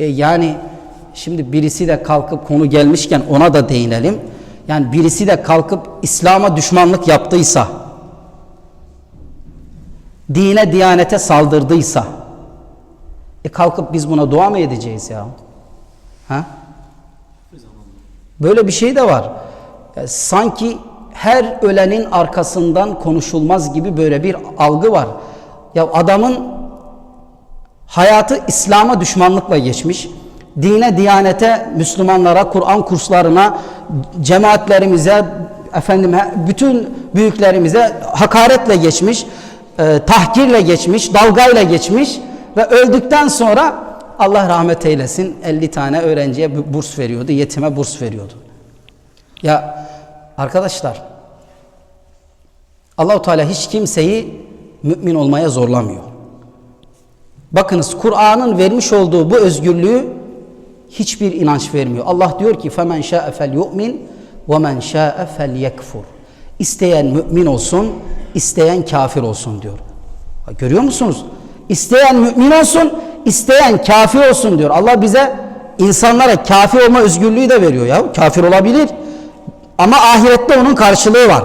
E yani şimdi birisi de kalkıp konu gelmişken ona da değinelim. Yani birisi de kalkıp İslam'a düşmanlık yaptıysa, dine diyanete saldırdıysa, e kalkıp biz buna dua mı edeceğiz ya? Ha? Böyle bir şey de var. Ya sanki her ölenin arkasından konuşulmaz gibi böyle bir algı var. Ya adamın hayatı İslam'a düşmanlıkla geçmiş. Dine, diyanete, Müslümanlara, Kur'an kurslarına, cemaatlerimize, efendim bütün büyüklerimize hakaretle geçmiş, e, tahkirle geçmiş, dalgayla geçmiş ve öldükten sonra Allah rahmet eylesin 50 tane öğrenciye burs veriyordu, yetime burs veriyordu. Ya arkadaşlar Allahu Teala hiç kimseyi mümin olmaya zorlamıyor. Bakınız Kur'an'ın vermiş olduğu bu özgürlüğü hiçbir inanç vermiyor. Allah diyor ki yu'min ve men şa'e fel yekfur. İsteyen mümin olsun, isteyen kafir olsun diyor. Görüyor musunuz? İsteyen mümin olsun, isteyen kafir olsun diyor. Allah bize insanlara kafir olma özgürlüğü de veriyor ya. Kafir olabilir. Ama ahirette onun karşılığı var.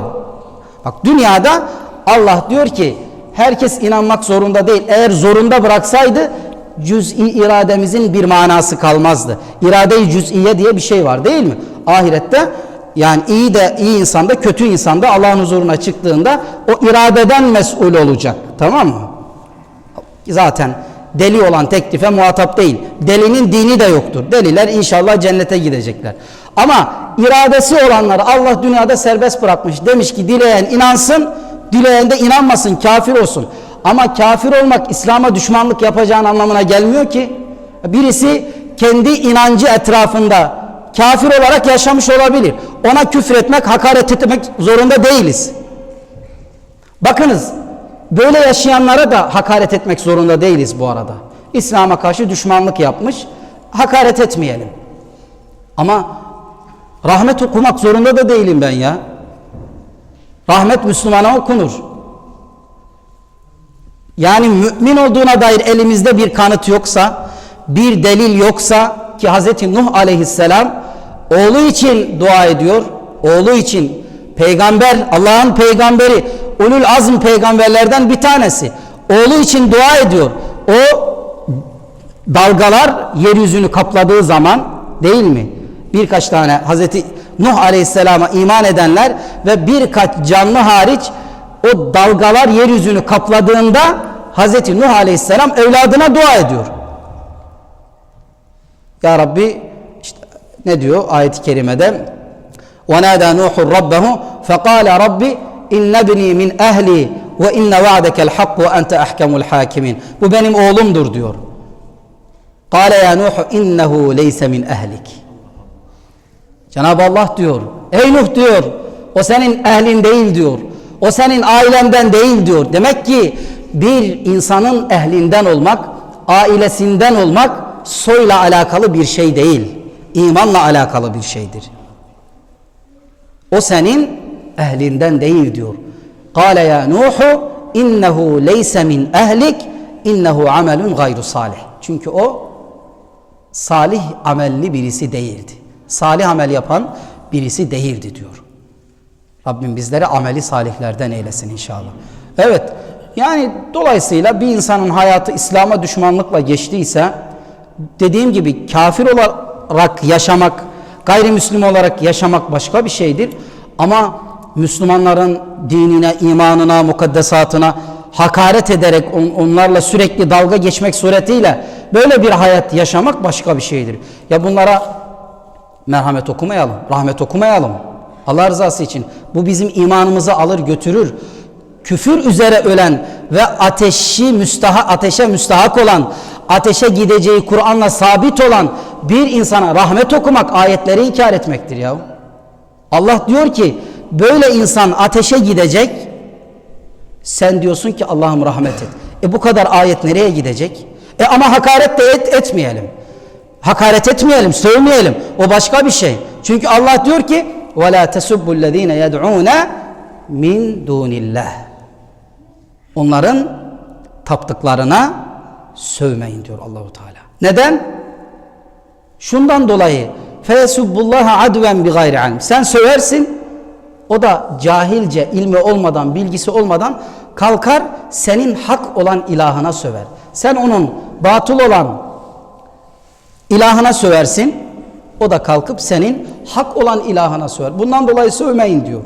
Bak dünyada Allah diyor ki herkes inanmak zorunda değil. Eğer zorunda bıraksaydı cüz'i irademizin bir manası kalmazdı. İrade-i cüz'iye diye bir şey var değil mi? Ahirette yani iyi de iyi insanda kötü insanda Allah'ın huzuruna çıktığında o iradeden mesul olacak. Tamam mı? Zaten deli olan teklife muhatap değil. Delinin dini de yoktur. Deliler inşallah cennete gidecekler. Ama iradesi olanları Allah dünyada serbest bırakmış. Demiş ki dileyen inansın, dileyen de inanmasın, kafir olsun. Ama kafir olmak İslam'a düşmanlık yapacağın anlamına gelmiyor ki. Birisi kendi inancı etrafında kafir olarak yaşamış olabilir. Ona küfretmek, hakaret etmek zorunda değiliz. Bakınız böyle yaşayanlara da hakaret etmek zorunda değiliz bu arada. İslam'a karşı düşmanlık yapmış, hakaret etmeyelim. Ama rahmet okumak zorunda da değilim ben ya. Rahmet Müslümana okunur. Yani mümin olduğuna dair elimizde bir kanıt yoksa, bir delil yoksa ki Hz. Nuh aleyhisselam oğlu için dua ediyor. Oğlu için peygamber, Allah'ın peygamberi, ulul azm peygamberlerden bir tanesi. Oğlu için dua ediyor. O dalgalar yeryüzünü kapladığı zaman değil mi? Birkaç tane Hz. Nuh aleyhisselama iman edenler ve birkaç canlı hariç o dalgalar yeryüzünü kapladığında Hz. Nuh aleyhisselam evladına dua ediyor. Ya Rabbi işte ne diyor ayet-i kerimede وَنَادَى نُوحُ رَبَّهُ فَقَالَ رَبِّ اِنَّ بْنِي مِنْ اَهْلِي وَاِنَّ وَعْدَكَ الْحَقُّ وَاَنْتَ اَحْكَمُ الْحَاكِمِينَ Bu benim oğlumdur diyor. قَالَ يَا نُوحُ اِنَّهُ لَيْسَ مِنْ اَهْلِكِ Cenab-ı Allah diyor. Ey Nuh diyor. O senin ehlin değil diyor. O senin ailenden değil diyor. Demek ki bir insanın ehlinden olmak, ailesinden olmak soyla alakalı bir şey değil. İmanla alakalı bir şeydir. O senin ehlinden değil diyor. Kale ya Nuhu innehu leyse min ehlik innehu amelun gayru salih. Çünkü o salih amelli birisi değildi. Salih amel yapan birisi değildi diyor. Rabbim bizleri ameli salihlerden eylesin inşallah. Evet yani dolayısıyla bir insanın hayatı İslam'a düşmanlıkla geçtiyse dediğim gibi kafir olarak yaşamak, gayrimüslim olarak yaşamak başka bir şeydir. Ama Müslümanların dinine, imanına, mukaddesatına hakaret ederek on, onlarla sürekli dalga geçmek suretiyle böyle bir hayat yaşamak başka bir şeydir. Ya bunlara merhamet okumayalım, rahmet okumayalım. Allah rızası için bu bizim imanımızı alır götürür. Küfür üzere ölen ve ateşi müstaha ateşe müstahak olan, ateşe gideceği Kur'an'la sabit olan bir insana rahmet okumak ayetleri inkar etmektir ya. Allah diyor ki böyle insan ateşe gidecek. Sen diyorsun ki Allah'ım rahmet et. E bu kadar ayet nereye gidecek? E ama hakaret de et, etmeyelim Hakaret etmeyelim, sövmeyelim. O başka bir şey. Çünkü Allah diyor ki وَلَا تَسُبُّ الَّذ۪ينَ يَدْعُونَ min dunillah. Onların taptıklarına sövmeyin diyor Allahu Teala. Neden? Şundan dolayı feyesubbullaha adven bi gayri ilm. Sen söversin o da cahilce, ilmi olmadan, bilgisi olmadan kalkar senin hak olan ilahına söver. Sen onun batıl olan ilahına söversin. O da kalkıp senin hak olan ilahına söver. Bundan dolayı sövmeyin diyor.